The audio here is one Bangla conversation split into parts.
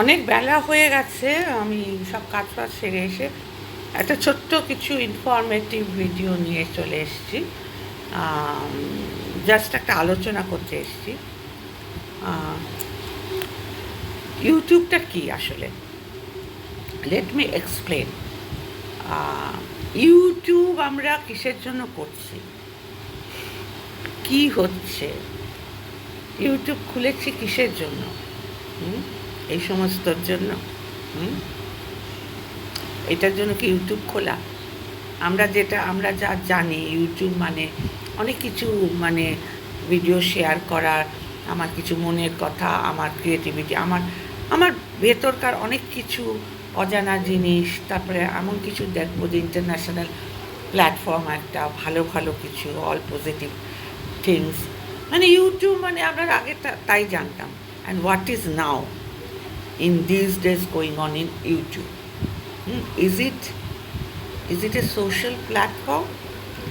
অনেক বেলা হয়ে গেছে, আমি সব কাজ বাজ সেরে এসে একটা ছোট্ট কিছু ইনফরমেটিভ ভিডিও নিয়ে চলে এসেছি। জাস্ট একটা আলোচনা করতে এসেছি। ইউটিউবটা কি আসলে? লেট মি এক্সপ্লেন ইউটিউব আমরা কিসের জন্য করছি? কি হচ্ছে? ইউটিউব খুলেছি কিসের জন্য? হুম? এই সমস্তর জন্য? এটার জন্য কি ইউটিউব খোলা? আমরা যেটা, আমরা যা জানি ইউটিউব মানে অনেক কিছু মানে ভিডিও শেয়ার করার আমার কিছু মনের কথা, আমার ক্রিয়েটিভিটি আমার আমার ভেতরকার অনেক কিছু অজানা জিনিস, তারপরে এমন কিছু দেখব যে ইন্টারন্যাশনাল প্ল্যাটফর্ম একটা ভালো ভালো কিছু অল পজিটিভ থিংস মানে ইউটিউব মানে আমরা আগে তাই জানতাম। And what is now in these days going on in YouTube. Hmm, Is it is it a social platform?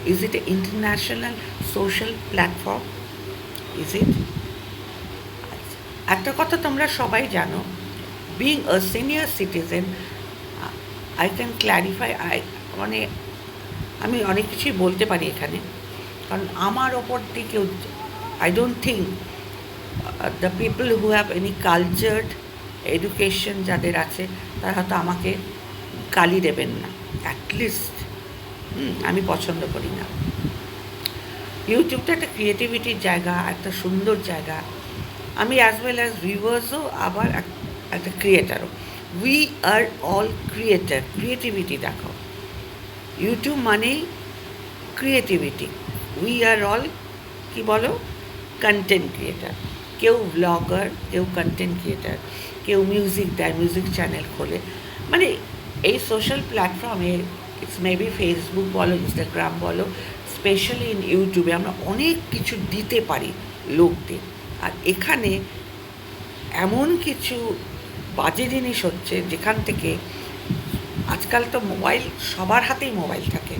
Is it an international social platform? Is it? একটা কথা তোমরা সবাই জানো being a senior citizen I can clarify I মানে আমি অনেক কিছুই বলতে পারি এখানে কারণ আমার ওপর দিয়ে I don't think the people who have any cultured education যাদের আছে, তারা হয়তো আমাকে গালি দেবেন না। অ্যাটলিস্ট আমি পছন্দ করি না। ইউটিউবটা একটা ক্রিয়েটিভিটির জায়গা, একটা সুন্দর জায়গা। আমি অ্যাজ ওয়েল অ্যাজ ভিউয়ার্সও আবার একটা ক্রিয়েটারও we are all creator creativity দেখো। ইউটিউব মানেই ক্রিয়েটিভিটি উই আর অল কি বলো? কন্টেন্ট ক্রিয়েটার কেউ ব্লগার কেউ কন্টেন্ট ক্রিয়েটার কেউ মিউজিক দেয় মিউজিক চ্যানেল খোলে। মানে এই সোশ্যাল প্ল্যাটফর্মে ইটস মেবি ফেসবুক বলো ইনস্টাগ্রাম বলো স্পেশালি ইন ইউটিউবে আমরা অনেক কিছু দিতে পারি লোকদের। আর এখানে এমন কিছু বাজে জিনিস হচ্ছে যেখান থেকে আজকাল তো মোবাইল সবার হাতেই মোবাইল থাকে।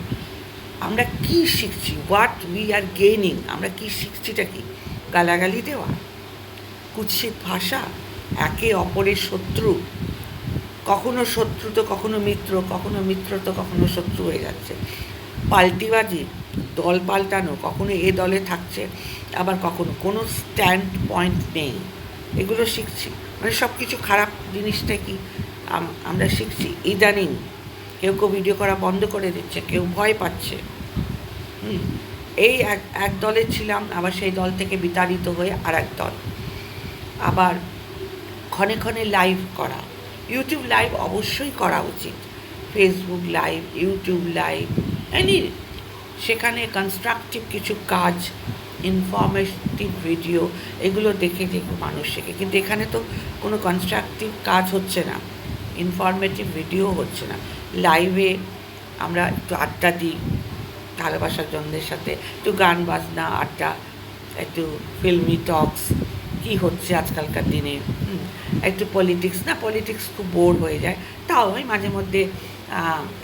আমরা কি শিখছি? হোয়াট উই আর গেইনিং আমরা কি শিখছিটা কি? গালাগালি দেওয়া? কুৎসিত ভাষা? একে অপরের শত্রু। কখনো শত্রু তো কখনো মিত্র কখনো মিত্র তো কখনো শত্রু হয়ে যাচ্ছে। পাল্টিবাজি, দল পাল্টানো, কখনো এ দলে থাকছে, আবার কখনো কোনো স্ট্যান্ড পয়েন্ট নেই। এগুলো শিখছি। মানে সব কিছু খারাপ জিনিসটা কি? আম- আমরা শিখছি ইদানিং। কেউ কেউ ভিডিও করা বন্ধ করে দিচ্ছে, কেউ ভয় পাচ্ছে। হুম, এই এক এক দলে ছিলাম, আবার সেই দল থেকে বিতাড়িত হয়ে আর এক দল। আবার ক্ষণে ক্ষণে লাইভ করা। ইউটিউব লাইভ অবশ্যই করা উচিত। Facebook live YouTube live any সেখানে কনস্ট্রাকটিভ কিছু কাজ ইনফরমেটিভ ভিডিও এগুলো দেখে দেখে মানুষ শেখে। কিন্তু এখানে তো কোনো কনস্ট্রাকটিভ কাজ হচ্ছে না। ইনফরমেটিভ ভিডিও হচ্ছে না। লাইভে আমরা একটু আড্ডা দিই, ভালোবাসার জনদের সাথে, একটু গান বাজনা, আড্ডা, একটু ফিল্মি টকস কী হচ্ছে আজকালকার দিনে? একটু পলিটিক্স না পলিটিক্স খুব বোর হয়ে যায়। তাও আমি মাঝে মধ্যে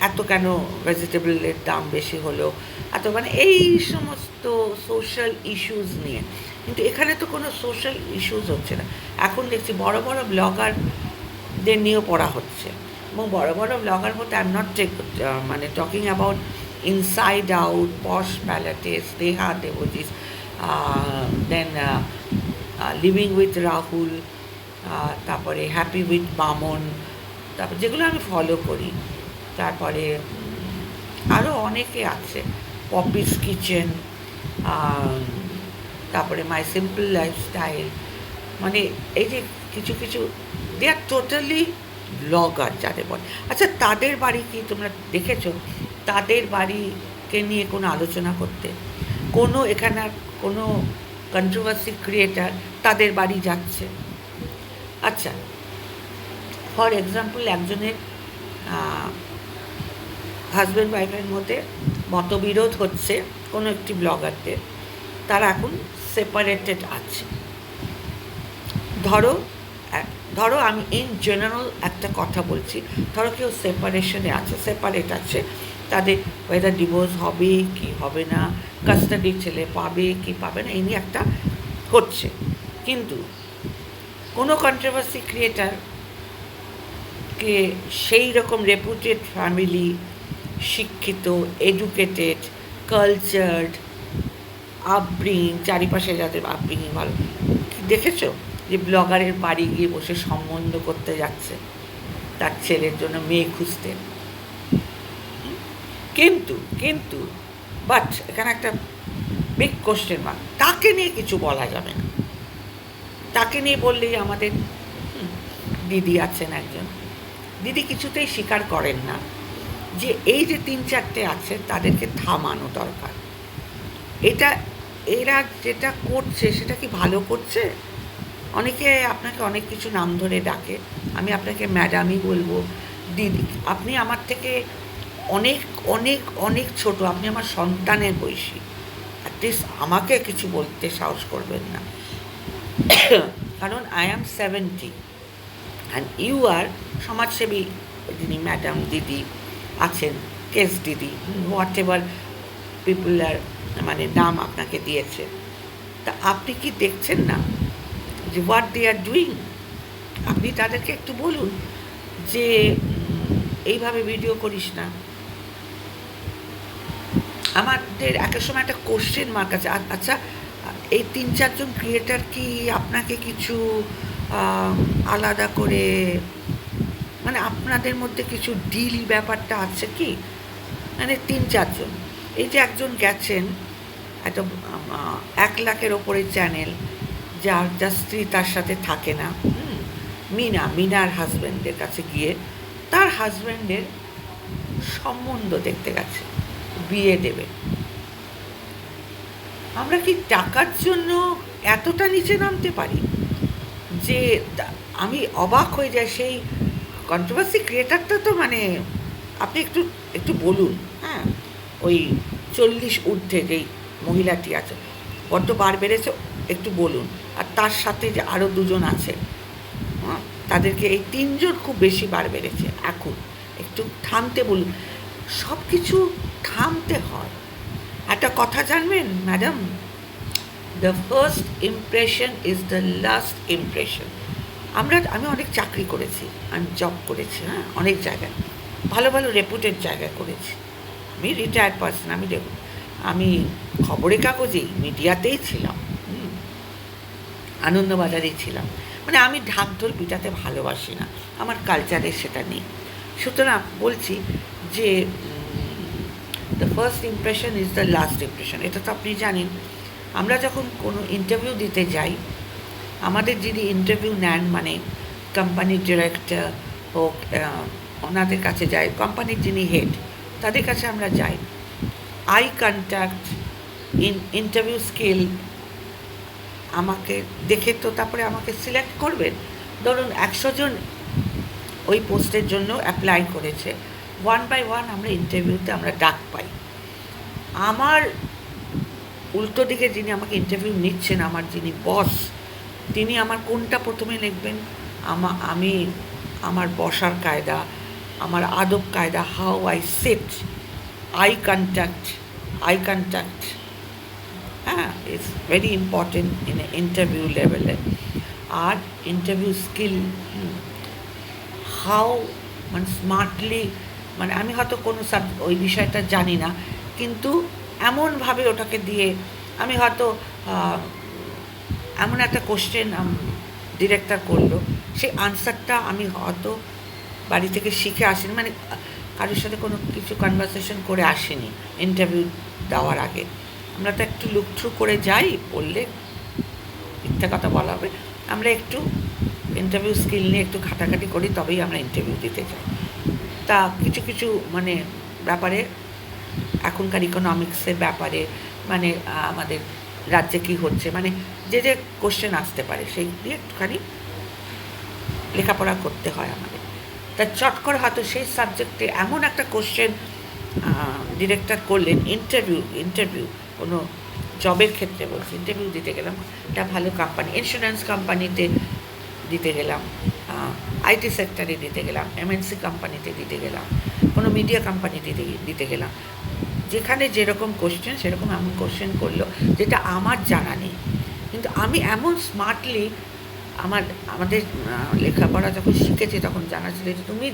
এত কেন ভেজিটেবলের দাম বেশি হলো? এত মানে এই সমস্ত সোশ্যাল ইস্যুস নিয়ে। কিন্তু এখানে তো কোনো সোশ্যাল ইস্যুস হচ্ছে না। এখন দেখছি বড় বড় ব্লগারদের নিয়েও পড়া হচ্ছে। এবং বড় বড় ব্লগার বলতে আই এম নট টেক মানে talking about inside out posh palates দেহা দেবজিস দেন লিভিং উইথ রাহুল তারপরে হ্যাপি উইথ বামন তারপর যেগুলো আমি ফলো করি। তারপরে আরও অনেকে আছে পপিস কিচেন তারপরে মাই সিম্পল লাইফস্টাইল মানে এই যে কিছু কিছু দে আর টোটালি ব্লগার যাদের বলে। আচ্ছা তাদের বাড়ি কি তোমরা দেখেছ? তাদের বাড়িকে নিয়ে কোনো আলোচনা করতে? কোনো এখানে কোনো কন্ট্রোভার্সি ক্রিয়েটার তাদের বাড়ি যাচ্ছে। আচ্ছা ফর এক্সাম্পল একজনের হাজব্যান্ড ওয়াইফের মধ্যে মতবিরোধ হচ্ছে কোনো একটি ব্লগারদের তারা এখন সেপারেটেড আছে। ধরো ধরো আমি ইন জেনারেল একটা কথা বলছি, ধরো কেউ সেপারেশনে আছে সেপারেট আছে তাদের ওয়েদার ডিভোর্স হবে, কি হবে না কাস্টাডি ছেলে পাবে, কি পাবে না, এই নিয়ে একটা হচ্ছে। কিন্তু কোনো কন্ট্রোভার্সি ক্রিয়েটার আজকে সেই রকম রেপুটেড ফ্যামিলি শিক্ষিত এডুকেটেড কালচার্ড আপব্রিং চারিপাশে যাদের আপব্রিং ভালো দেখেছ? যে ব্লগারের বাড়ি গিয়ে বসে সম্বন্ধ করতে যাচ্ছে, তার ছেলের জন্য মেয়ে খুঁজতে। কিন্তু কিন্তু বাট এখানে একটা বিগ কোশ্চেন মার্ক তাকে নিয়ে কিছু বলা যাবে না? তাকে নিয়ে বললেই আমাদের দিদি আছেন একজন। দিদি কিছুতেই স্বীকার করেন না যে এই যে তিন চারটে আছে, তাদেরকে থামানো দরকার। এটা, এরা যেটা করছে, সেটা কি ভালো করছে? অনেকে আপনাকে অনেক কিছু নাম ধরে ডাকে। আমি আপনাকে ম্যাডামই বলব। দিদি, আপনি আমার থেকে অনেক অনেক অনেক ছোট। আপনি আমার সন্তানের বয়সী। অ্যাটলিস্ট আমাকে কিছু বলতে সাহস করবেন না। কারণ I am seventy and you are সমাজসেবী, যিনি ম্যাডাম দিদি আছেন কেস দিদি হোয়াট এভার পিপুল আর মানে নাম আপনাকে দিয়েছে। তা আপনি কি দেখছেন না যে হোয়াট দে আর ডুইং আপনি তাদেরকে একটু বলুন যে এইভাবে ভিডিও করিস না। আমাদের একের সময় একটা কোশ্চেন মার্ক আছে। আচ্ছা এই তিন চারজন ক্রিয়েটার কি আপনাকে কিছু আলাদা করে মানে আপনাদের মধ্যে কিছু ডিল ব্যাপারটা আছে কি? মানে তিন চারজন। এই যে একজন গেছেন, একটা এক লাখের ওপরে চ্যানেল যার যার স্ত্রী তার সাথে থাকে না। মিনা, মিনার হাজব্যান্ডের কাছে গিয়ে তার হাজব্যান্ডের সম্বন্ধ দেখতে গেছে। বিয়ে দেবে। আমরা কি টাকার জন্য এতটা নিচে নামতে পারি? যে আমি অবাক হয়ে যাই সেই কন্ট্রোভার্সি ক্রিয়েটারটা তো মানে আপনি একটু একটু বলুন হ্যাঁ? ওই চল্লিশ ঊর্ধ্বে যেই মহিলাটি আছে। বড্ড বার বেড়েছে একটু বলুন। আর তার সাথে যে আরও দুজন আছে হ্যাঁ, তাদেরকে এই তিনজন খুব বেশি বার বেড়েছে। এখন একটু থামতে বলুন। সব কিছু থামতে হয়। একটা কথা জানবেন, madam? The first impression is the last impression আমরা, আমি অনেক চাকরি করেছি, আমি জব করেছি হ্যাঁ অনেক জায়গায়। ভালো ভালো রেপুটেড জায়গায় করেছি। আমি রিটায়ার্ড পার্সন আমি দেখুন আমি খবরের কাগজেই, মিডিয়াতেই ছিলাম। আনন্দবাজারেই ছিলাম। মানে আমি ঢাকঢোল পিটাতে ভালোবাসি না, আমার কালচারে সেটা নেই। সুতরাং বলছি যে the first impression is the last impression এটা তো আপনি জানেন। আমরা যখন কোনো ইন্টারভিউ দিতে যাই, আমাদের যিনি ইন্টারভিউ নেন মানে কোম্পানির ডিরেক্টর হোক ওনাদের কাছে যাই কোম্পানির যিনি হেড তাদের কাছে আমরা যাই। Eye contact in interview skill আমাকে দেখে তো তারপরে আমাকে সিলেক্ট করবেন। ধরুন একশো জন ওই পোস্টের জন্য অ্যাপ্লাই করেছে। ওয়ান বাই ওয়ান আমরা ইন্টারভিউতে আমরা ডাক পাই। আমার উল্টো দিকে যিনি আমাকে ইন্টারভিউ নিচ্ছেন, আমার যিনি বস তিনি আমার কোনটা প্রথমে লিখবেন? আমা, আমি আমার বসার কায়দা, আমার আদব কায়দা how I set eye contact eye contact হ্যাঁ it's very important in interview লেভেলে আর ইন্টারভিউ স্কিল হাউ মানে স্মার্টলি মানে আমি হয়তো কোনো সাব ওই বিষয়টা জানি না। কিন্তু এমনভাবে ওটাকে দিয়ে আমি হয়তো এমন একটা কোশ্চেন ডিরেক্টর করল। সেই আনসারটা আমি হয়তো বাড়ি থেকে শিখে আসিনি। মানে কারোর সাথে কোনো কিছু কনভারসেশন করে আসিনি ইন্টারভিউ দেওয়ার আগে। আমরা তো একটু লুক থ্রু করে যাই, বললে মিথ্যা কথা বলা হবে। আমরা একটু ইন্টারভিউ স্কিল নিয়ে একটু ঘাটাঘাটি করি, তবেই আমরা ইন্টারভিউ দিতে যাই। তা কিছু কিছু মানে ব্যাপারে, এখনকার ইকোনমিক্সের ব্যাপারে মানে আমাদের রাজ্যে কী হচ্ছে মানে যে যে কোশ্চেন আসতে পারে, সেই দিয়ে একটুখানি লেখাপড়া করতে হয় আমাদের। তা চট করে হয়তো সেই সাবজেক্টে এমন একটা কোশ্চেন ডিরেক্টর করলেন ইন্টারভিউ ইন্টারভিউ কোনো জবের ক্ষেত্রে বলছি ইন্টারভিউ দিতে গেলাম, একটা ভালো কোম্পানি ইন্স্যুরেন্স কোম্পানিতে দিতে গেলাম। আইটি সেক্টরে দিতে গেলাম এমএনসি কোম্পানিতে দিতে গেলাম, কোনো মিডিয়া কোম্পানিতে দিতে- দিতে গেলাম। যেখানে যেরকম কোশ্চেন সেরকম এমন কোশ্চেন করল, যেটা আমার জানা নেই। কিন্তু আমি এমন স্মার্টলি আমার, আমাদের লেখাপড়া যখন শিখেছি, তখন জানা ছিল যে তুমি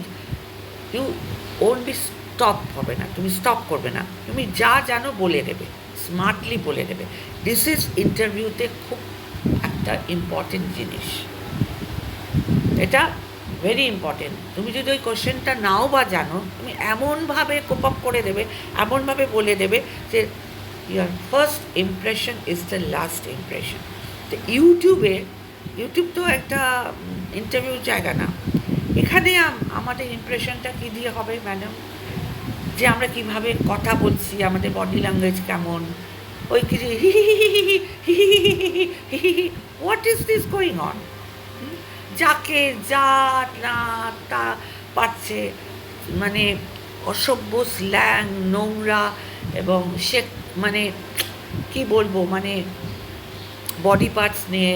ইউ ওন বি স্টপ হবে না, তুমি স্টপ করবে না। তুমি যা জানো বলে দেবে স্মার্টলি বলে দেবে। দিস ইজ ইন্টারভিউতে খুব একটা ইম্পর্টেন্ট জিনিস। এটা ভেরি ইম্পর্টেন্ট তুমি যদি ওই কোশ্চেনটা নাও বা জানো তুমি এমনভাবে কোপ আপ করে দেবে এমনভাবে বলে দেবে যে ইয়ার first impression is the last impression তো ইউটিউবে ইউটিউব তো একটা ইন্টারভিউ জায়গা না এখানে আম- আমাদের ইমপ্রেশনটা কী দিয়ে হবে ম্যাডাম যে আমরা কীভাবে কথা বলছি আমাদের বডি ল্যাঙ্গুয়েজ কেমন ওই কিছু what is this going on যাকে যা না তা পাচ্ছে মানে অসভ্য স্ল্যাং নোংরা এবং সে মানে কি বলব মানে বডি পার্টস নিয়ে।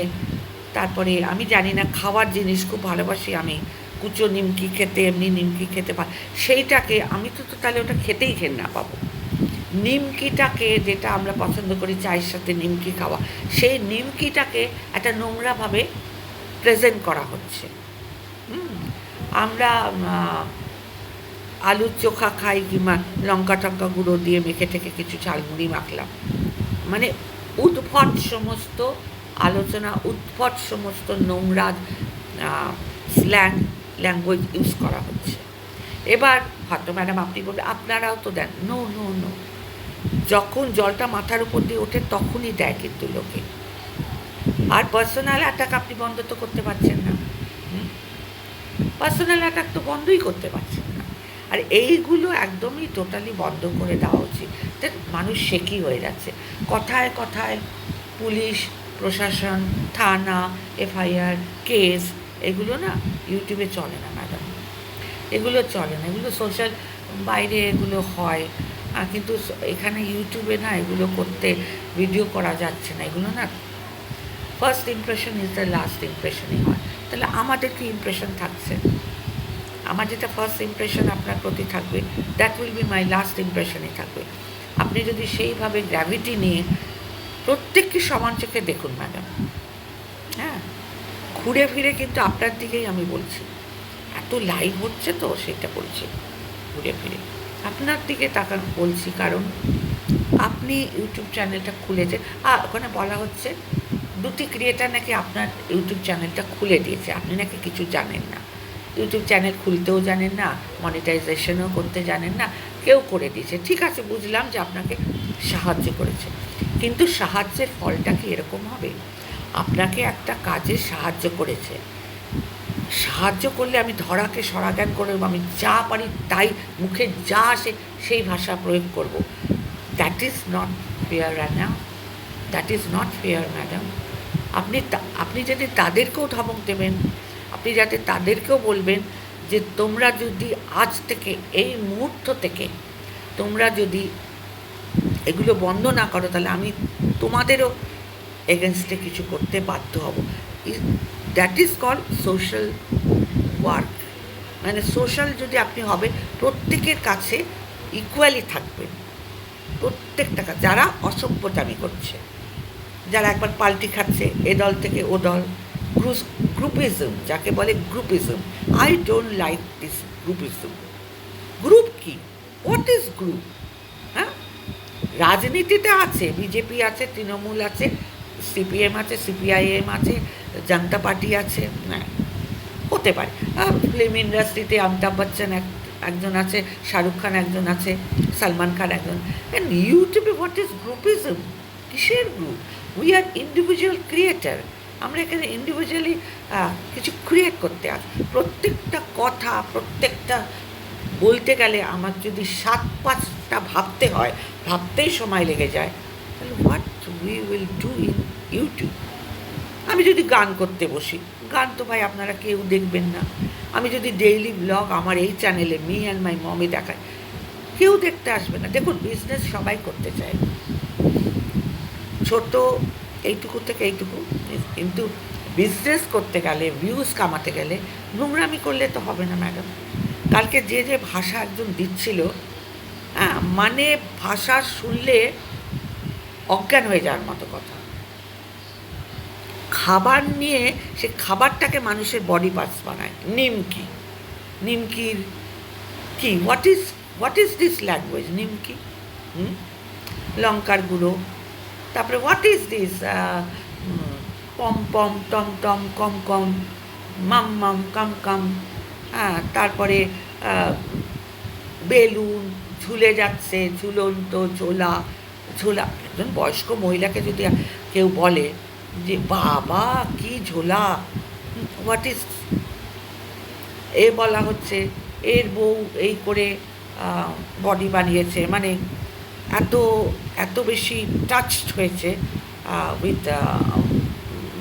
তারপরে আমি জানি না, খাওয়ার জিনিস খুব ভালোবাসি আমি। কুচো নিমকি খেতে, এমনি নিমকি খেতে পার সেইটাকে আমি তো তো তাহলে ওটা খেতেই খেয়ে না পাবো। নিমকিটাকে যেটা আমরা পছন্দ করি, চায়ের সাথে নিমকি খাওয়া, সেই নিমকিটাকে একটা নোংরাভাবে প্রেজেন্ট করা হচ্ছে। আমরা আলুর চোখা খাই কিংবা লঙ্কা টঙ্কা গুঁড়ো দিয়ে মেখে থেকে কিছু ঝালমুড়ি মাখলাম। মানে উদ্ভট সমস্ত আলোচনা, উদ্ভট সমস্ত নোংরা স্ল্যাং ল্যাঙ্গুয়েজ ইউজ করা হচ্ছে। এবার হয়তো ম্যাডাম আপনি বলবেন, আপনারাও তো দেন। নো নো নো যখন জলটা মাথার উপর দিয়ে ওঠে, তখনই দেয় কিন্তু লোকে। আর পার্সোনাল অ্যাটাক আপনি বন্ধ তো করতে পারছেন না। পার্সোনাল অ্যাটাক তো বন্ধই করতে পারছেন না। আর এইগুলো একদমই টোটালি বন্ধ করে দেওয়া উচিত। মানুষ শেকি হয়ে যাচ্ছে? কথায় কথায় পুলিশ, প্রশাসন, থানা, এফআইআর, কেস, এগুলো না ইউটিউবে চলে না ম্যাডাম এগুলো চলে না। এগুলো সোশ্যাল বাইরে এগুলো হয়। কিন্তু এখানে ইউটিউবে না এগুলো করতে ভিডিও করা যাচ্ছে না। এগুলো না first impression is the last ইমপ্রেশনই হয়। তাহলে আমাদের কি ইমপ্রেশন থাকছে? আমার যেটা ফার্স্ট ইমপ্রেশন আপনার প্রতি থাকবে that will be my last ইমপ্রেশনই থাকবে। আপনি যদি সেইভাবে গ্র্যাভিটি নিয়ে প্রত্যেককে সমান চোখে দেখুন ম্যাডাম হ্যাঁ? ঘুরে ফিরে কিন্তু আপনার দিকেই আমি বলছি। এত লাইভ হচ্ছে তো, সেটা বলছি। ঘুরে ফিরে। আপনার দিকে তাকা বলছি। কারণ আপনি ইউটিউব চ্যানেলটা খুলেছে আর ওখানে বলা হচ্ছে দুটি ক্রিয়েটার নাকি আপনার ইউটিউব চ্যানেলটা খুলে দিয়েছে। আপনি নাকি কিছু জানেন না। ইউটিউব চ্যানেল খুলতেও জানেন না মনিটাইজেশনও করতে জানেন না, কেউ করে দিয়েছে। ঠিক আছে, বুঝলাম যে আপনাকে সাহায্য করেছে। কিন্তু সাহায্যের ফলটা কি এরকম হবে? আপনাকে একটা কাজে সাহায্য করেছে। সাহায্য করলে আমি ধরাকে সরাজ্ঞান করে, আমি যা পারি তাই মুখে যা আসে সেই ভাষা প্রয়োগ করব। That is not fair Rana that is not fair madam আপনি আপনি যদি তাদেরকেও ধমক দেবেন, আপনি যাতে তাদেরকেও বলবেন যে তোমরা যদি আজ থেকে, এই মুহূর্ত থেকে তোমরা যদি এগুলো বন্ধ না করো, তাহলে আমি তোমাদেরও এগেনস্টে কিছু করতে বাধ্য হব। That is call social work মানে সোশ্যাল যদি আপনি হবে প্রত্যেকের কাছে ইকুয়ালি থাকবেন। প্রত্যেকটা যারা অসভ্যতামি করছে। যারা একবার পাল্টি খাচ্ছে, এ দল থেকে ও দল। গ্রুস গ্রুপিজম, যাকে বলে groupism. I don't like this groupism group কি? হোয়াট ইজ গ্রুপ হ্যাঁ? রাজনীতিতে আছে, বিজেপি আছে, তৃণমূল আছে, সিপিএম আছে, সিপিআইএম আছে, জনতা পার্টি আছে হ্যাঁ। হতে পারে। ফিল্ম ইন্ডাস্ট্রিতে অমিতাভ বচ্চন এক একজন আছে শাহরুখ খান একজন আছে সালমান খান একজন। ইউটিউবে হোয়াট ইজ গ্রুপিজম কিসের group we are individual creator আমরা এখানে ইন্ডিভিজুয়ালি কিছু ক্রিয়েট করতে আস। প্রত্যেকটা কথা, প্রত্যেকটা বলতে গেলে আমার যদি সাত পাঁচটা ভাবতে হয়, ভাবতেই সময় লেগে যায়, তাহলে what we will do in YouTube আমি যদি গান করতে বসি, গান তো ভাই আপনারা কেউ দেখবেন না। আমি যদি ডেইলি ব্লগ আমার এই চ্যানেলে মি অ্যান্ড মাই মমে দেখায় কেউ দেখতে আসবে না। দেখুন বিজনেস সবাই করতে চায়। ছোট এইটুকু থেকে এইটুকু। কিন্তু বিজনেস করতে গেলে ভিউজ কামাতে গেলে নোংরামি করলে তো হবে না ম্যাডাম কালকে যে যে ভাষা একজন দিচ্ছিল হ্যাঁ মানে ভাষা শুনলে অজ্ঞান হয়ে যাওয়ার মতো কথা। খাবার নিয়ে সে খাবারটাকে মানুষের বডি পার্টস বানায়। নিমকি। নিমকির কি? What is what is this language নিমকি? হুম? লঙ্কার গুঁড়ো। তারপরে হোয়াট ইজ দিস পম পম টম টম কম কম, মাম মাম কাম কাম হ্যাঁ তারপরে বেলুন ঝুলে যাচ্ছে, ঝুলন্ত ঝোলা ঝোলা, একজন বয়স্ক মহিলাকে যদি কেউ বলে যে, বাবা, কি ঝোলা হোয়াট ইজ এ বলা হচ্ছে, এর বউ এই করে বডি বানিয়েছে মানে এত এত বেশি টাচড হয়েছে উইথ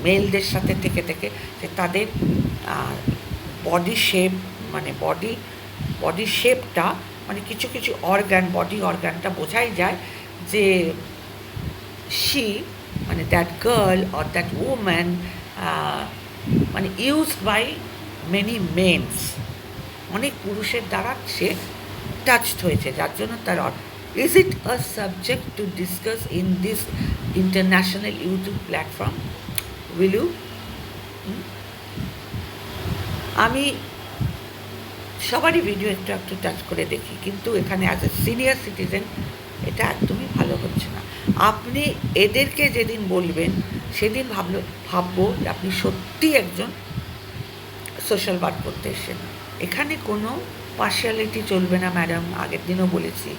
মেলদের সাথে থেকে থেকে, যে তাদের বডি শেপ মানে বডি বডি শেপটা মানে কিছু কিছু অর্গান বডি অর্গানটা বোঝাই যায় যে শি মানে that girl or that woman মানে ইউজড বাই মেনি মেন্স অনেক পুরুষের দ্বারা সে টাচড হয়েছে, যার জন্য তার is it a subject to discuss in this international YouTube platform will you আমি সবারই ভিডিও একটু একটু টাচ করে দেখি, কিন্তু এখানে অ্যাজ এ সিনিয়র সিটিজেন এটা একদমই ভালো হচ্ছে না। আপনি এদেরকে যেদিন বলবেন, সেদিন ভাবলো, ভাববো যে আপনি সত্যি একজন সোশ্যাল ওয়ার্ক করতে এসেছেন। এখানে কোনো পার্শিয়ালিটি চলবে না ম্যাডাম আগের দিনও বলেছি।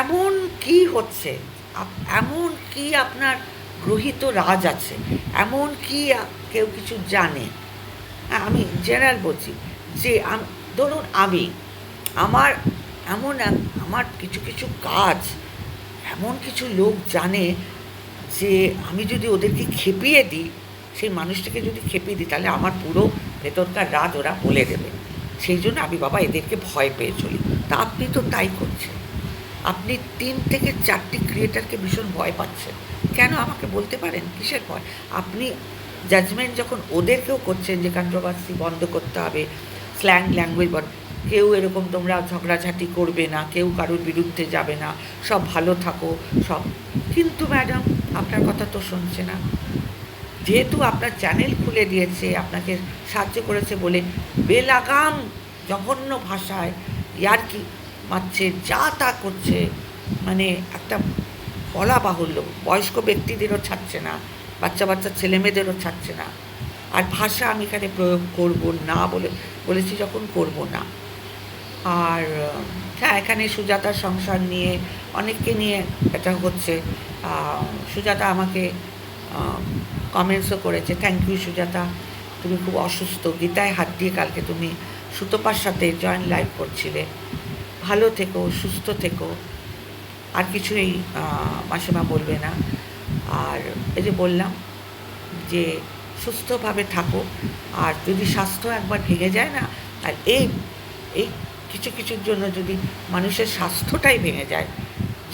এমন কি হচ্ছে? এমন কি আপনার গ্রহিত রাজ আছে? এমন কি কেউ কিছু জানে? হ্যাঁ, আমি জেনারেল বলছি যে ধরুন আমি আমার এমন আমার কিছু কিছু কাজ এমন কিছু লোক জানে যে আমি যদি ওদেরকে খেপিয়ে দিই সেই মানুষটাকে যদি খেপিয়ে দিই তাহলে আমার পুরো ভেতরকার রাত ওরা বলে দেবে। সেই জন্য আমি বাবা এদেরকে ভয় পেয়ে চলি। তা আপনি তো তাই করছেন। আপনি তিন থেকে চারটি ক্রিয়েটারকে ভীষণ ভয় পাচ্ছেন। কেন আমাকে বলতে পারেন? কিসের ভয়? আপনি জাজমেন্ট যখন ওদেরকেও করছেন যে কন্ট্রোভার্সি বন্ধ করতে হবে স্ল্যাং ল্যাঙ্গুয়েজ বন্ধ, কেউ এরকম তোমরা ঝগড়াঝাটি করবে না, কেউ কারোর বিরুদ্ধে যাবে না, সব ভালো থাকো, সব। কিন্তু ম্যাডাম আপনার কথা তো শুনছে না। যেহেতু আপনার চ্যানেল খুলে দিয়েছে, আপনাকে সাহায্য করেছে বলে বেলাগাম জঘন্য ভাষায়, ইয়ার্কি মারছে, যা তা করছে মানে একটা বলা বাহুল্য বয়স্ক ব্যক্তিদেরও ছাড়ছে না, বাচ্চা বাচ্চা ছেলেমেয়েদেরও ছাড়ছে না। আর ভাষা আমি এখানে প্রয়োগ করব না বলে, বলেছি যখন করব না। আর হ্যাঁ এখানে সুজাতার সংসার নিয়ে অনেককে নিয়ে এটা হচ্ছে। সুজাতা আমাকে কমেন্টসও করেছে থ্যাংক ইউ সুজাতা। তুমি খুব অসুস্থ। গীতায় হাত দিয়ে কালকে তুমি সুতপার সাথে জয়েন্ট লাইভ করছিলে। ভালো থেকো, সুস্থ থেকো। আর কিছুই মাসিমা বলবে না। আর এই যে বললাম যে সুস্থভাবে থাকো, আর যদি স্বাস্থ্য একবার ভেঙে যায় না আর এই এই কিছু কিছুর জন্য যদি মানুষের স্বাস্থ্যটাই ভেঙে যায়,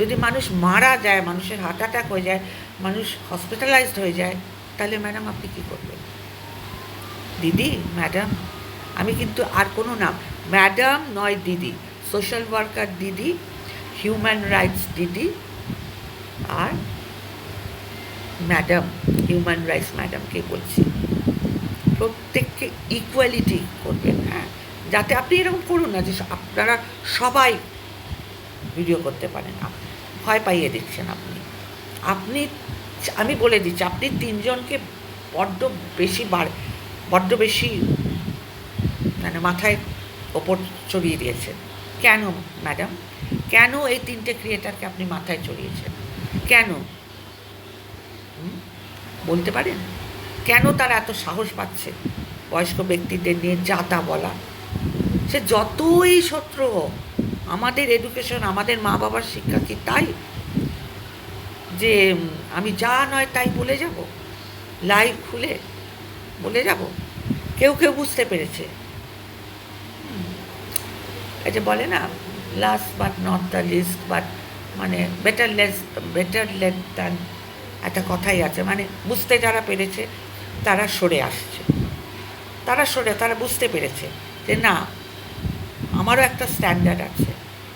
যদি মানুষ মারা যায়, মানুষের হার্ট অ্যাটাক হয়ে যায়, মানুষ হসপিটালাইজড হয়ে যায়, তাহলে ম্যাডাম আপনি কী করবেন? দিদি ম্যাডাম আমি কিন্তু আর কোনো নাম ম্যাডাম নয় দিদি সোশ্যাল ওয়ার্কার দিদি হিউম্যান রাইটস দিদি আর ম্যাডাম হিউম্যান রাইটস ম্যাডামকে বলছি। প্রত্যেককে ইকুয়ালিটি করবেন হ্যাঁ? যাতে আপনি এরকম করুন না যে আপনারা সবাই ভিডিও করতে পারেন ভয় পাইয়ে দিচ্ছেন আপনি। আপনি আমি বলে দিচ্ছি, আপনি তিনজনকে বড্ড বেশি বাড় বড্ড বেশি মানে মাথায় ওপর চড়িয়ে দিয়েছেন। কেন ম্যাডাম কেন এই তিনটে ক্রিয়েটারকে আপনি মাথায় চড়িয়েছেন? কেন? বলতে পারেন? কেন তারা এত সাহস পাচ্ছে বয়স্ক ব্যক্তিদের নিয়ে যা তা বলা? সে যতই শত্রু আমাদের এডুকেশন আমাদের মা বাবার শিক্ষা কি তাই? যে আমি যা নয় তাই বলে যাব? লাইভ খুলে বলে যাব? কেউ কেউ বুঝতে পেরেছে। এই যে বলে না last but not the least but মানে better less better late than একটা কথাই আছে। মানে বুঝতে যারা পেরেছে, তারা সরে আসছে। তারা সরে, তারা বুঝতে পেরেছে যে না, আমারও একটা স্ট্যান্ডার্ড আছে,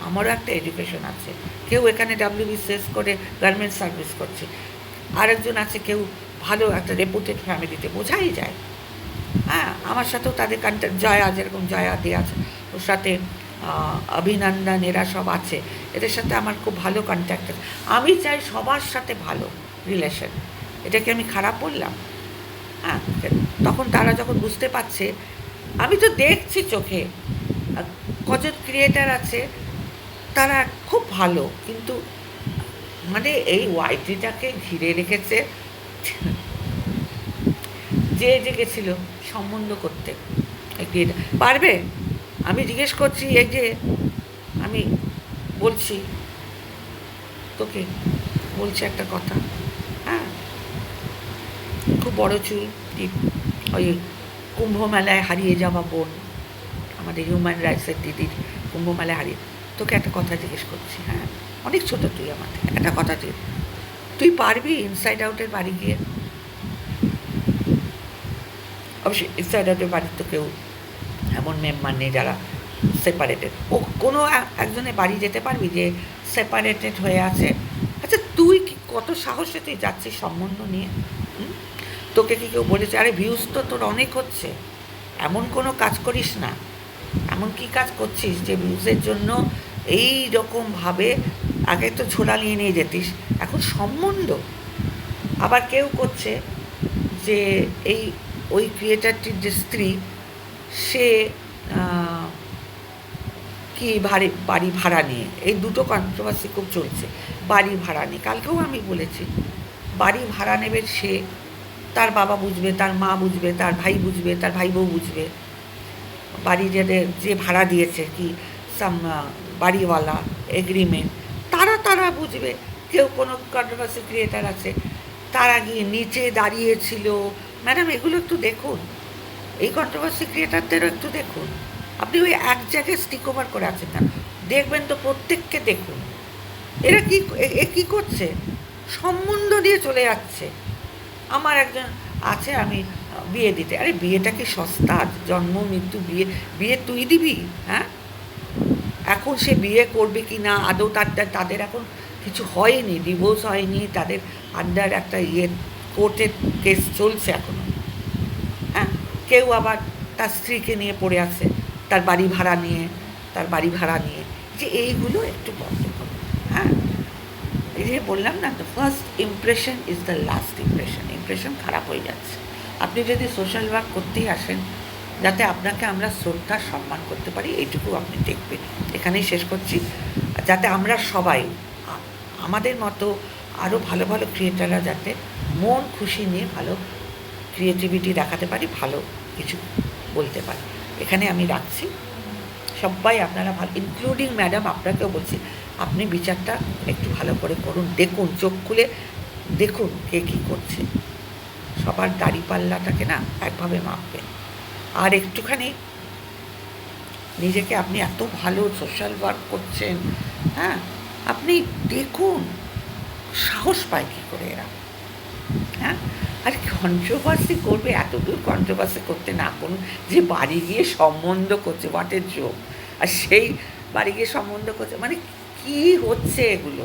আমারও একটা এডুকেশন আছে। কেউ এখানে ডাব্লিউবিসিএস করে গার্মেন্টস সার্ভিস করছে। আরেকজন আছে, কেউ ভালো একটা রেপুটেড ফ্যামিলিতে বোঝাই যায়। হ্যাঁ আমার সাথেও তাদের কন্ট্যাক্ট জয়া যেরকম জয়া দিয়ে আছে, ওর সাথে অভিনন্দন, এরা সব আছে। এদের সাথে আমার খুব ভালো কন্ট্যাক্ট আছে। আমি চাই সবার সাথে ভালো রিলেশন এটাকে আমি খারাপ বললাম? হ্যাঁ তখন তারা যখন বুঝতে পারছে, আমি তো দেখছি চোখে। কজন ক্রিয়েটার আছে, তারা খুব ভালো, কিন্তু মানে এই ওয়াইটিটাকে ঘিরে রেখেছে যে যে গেছিল সম্বন্ধ করতে। পারবে? আমি জিজ্ঞেস করছি, এই যে আমি বলছি তোকে, বলছি একটা কথা। হ্যাঁ? খুব বড় চুল ওই কুম্ভ মেলায় হারিয়ে যাওয়া বোন, আমাদের হিউম্যান রাইটসের দিদির কুম্ভ মেলায় হারিয়ে, তোকে একটা কথা জিজ্ঞেস করছি হ্যাঁ? অনেক ছোট তুই আমার একটা কথা তুই তুই পারবি ইনসাইড আউটের বাড়ি গিয়ে? অবশ্যই ইনসাইড আউটের বাড়ির তো কেউ এমন মেম্বার নেই যারা সেপারেটেড ও কোনো এ- একজনের বাড়ি যেতে পারবি যে সেপারেটেড হয়ে আছে? আচ্ছা তুই কত সাহসে তুই যাচ্ছিস সম্বন্ধ নিয়ে? তোকে কি কেউ বলেছে, আরে ভিউজ তো তোর অনেক হচ্ছে। এমন কোনো কাজ করিস না। এমন কি কাজ করছিস যে ভিউজের জন্য এই রকমভাবে আগে তো ঝোলা নিয়ে নিয়ে যেতিস, এখন সম্বন্ধ? আবার কেউ করছে যে এই, ওই ক্রিয়েটারটির যে স্ত্রী সে কি ভাড়ি বাড়ি ভাড়া নিয়ে, এই দুটো কন্ট্রোভার্সি খুব চলছে, বাড়ি ভাড়া নিয়ে। কালকেও আমি বলেছি, বাড়ি ভাড়া নেবে সে, তার বাবা বুঝবে, তার মা বুঝবে, তার ভাই বুঝবে, তার ভাই বউ বুঝবে। বাড়ি যাদের যে ভাড়া দিয়েছে, কি সাম বাড়িওয়ালা এগ্রিমেন্ট তারা তারা বুঝবে। কেউ কোনো কন্ট্রোভার্সি ক্রিয়েটার আছে, তারা গিয়ে নিচে দাঁড়িয়েছিল। ম্যাডাম এগুলো একটু দেখুন। এই কন্ট্রোভার্সি ক্রিয়েটারদেরও একটু দেখুন। আপনি ওই এক জায়গায় স্টিক ওভার করে আছেন না দেখবেন তো প্রত্যেককে দেখুন। এরা কি, এ- কী করছে? সম্বন্ধ দিয়ে চলে যাচ্ছে। আমার একজন আছে, আমি বিয়ে দিতে আরে বিয়েটা কি সস্তা? জন্ম, মৃত্যু, বিয়ে বিয়ে তুই দিবি? হ্যাঁ? এখন সে বিয়ে করবে কি না? আদৌ তার তাদের এখন কিছু হয়নি ডিভোর্স হয়নি। তাদের আন্ডার একটা ইয়ে কোর্টের কেস চলছে এখনও। হ্যাঁ কেউ আবার তার স্ত্রীকে নিয়ে পড়ে আছে, তার বাড়ি ভাড়া নিয়ে, তার বাড়ি ভাড়া নিয়ে। যে এইগুলো একটু বন্ধ করো হ্যাঁ? এই যে বললাম না the first impression is the last impression impression খারাপ হয়ে যাচ্ছে। আপনি যদি সোশ্যাল ওয়ার্ক করতেই আসেন, যাতে আপনাকে আমরা শ্রদ্ধা, সম্মান করতে পারি, এইটুকু আপনি দেখবেন। এখানেই শেষ করছি। যাতে আমরা সবাই আমাদের মতো আরও ভালো ভালো ক্রিয়েটাররা যাতে মন খুশি নিয়ে ভালো ক্রিয়েটিভিটি দেখাতে পারি, ভালো কিছু বলতে পারি। এখানে আমি রাখছি। সবাই আপনারা ভালো ইনক্লুডিং ম্যাডাম আপনাকেও বলছি, আপনি বিচারটা একটু ভালো করে করুন, দেখুন, চোখ খুলে দেখুন কে কী করছে। সবার দাড়ি পাল্লাটাকে না একভাবে মাপবেন। আর একটুখানি নিজেকে আপনি এত ভালো সোশ্যাল ওয়ার্ক করছেন হ্যাঁ? আপনি দেখুন, সাহস পায় কী করে এরা হ্যাঁ? আর কন্ট্রোভার্সি করবে, এতদূর কন্ট্রোভার্সি করতে না করুন, যে বাড়ি গিয়ে সম্বন্ধ করছে হোয়াটের জোক আর সেই বাড়ি গিয়ে সম্বন্ধ করছে মানে কি হচ্ছে এগুলো?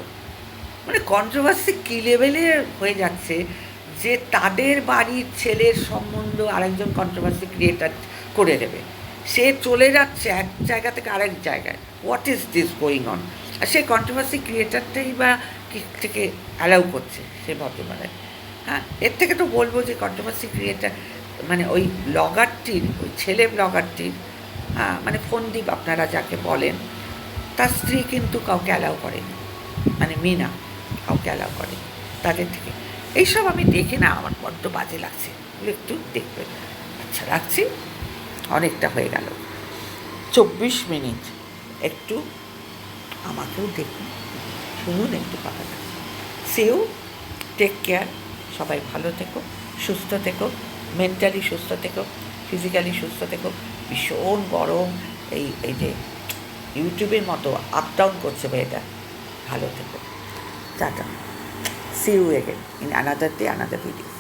মানে কন্ট্রোভার্সি কী লেভেলের হয়ে যাচ্ছে যে তাদের বাড়ির ছেলের সম্বন্ধ আরেকজন কন্ট্রোভার্সি ক্রিয়েটার করে দেবে। সে চলে যাচ্ছে এক জায়গা থেকে আরেক জায়গায়। What is this going on আর সেই কন্ট্রোভার্সি ক্রিয়েটারটাই বা থেকে অ্যালাউ করছে সে ভদ্রমালায় হ্যাঁ এর থেকে তো বলব যে কন্ট্রোভার্সি ক্রিয়েটার মানে ওই ব্লগারটির, ওই ছেলে ব্লগারটির হ্যাঁ মানে ফোনদীপ আপনারা যাকে বলেন, তার স্ত্রী কিন্তু কাউকে অ্যালাউ করেনি। মানে মিনা কাউকে অ্যালাউ করে তাদের থেকে। এইসব আমি দেখি না, আমার বড্ড বাজে লাগছে। একটু দেখবেন। আচ্ছা রাখছি। অনেকটা হয়ে গেল। চব্বিশ মিনিট। একটু আমাকেও দেখুন। শুনুন একটু কথাটা। সেও টেক কেয়ার সবাই ভালো থেকো, সুস্থ থেকো মেন্টালি সুস্থ থেকো ফিজিক্যালি সুস্থ থেকো। ভীষণ গরম এই এই যে ইউটিউবের মতো আপ ডাউন করছে এটা। ভালো থেকো। Tata. See you again in another day another video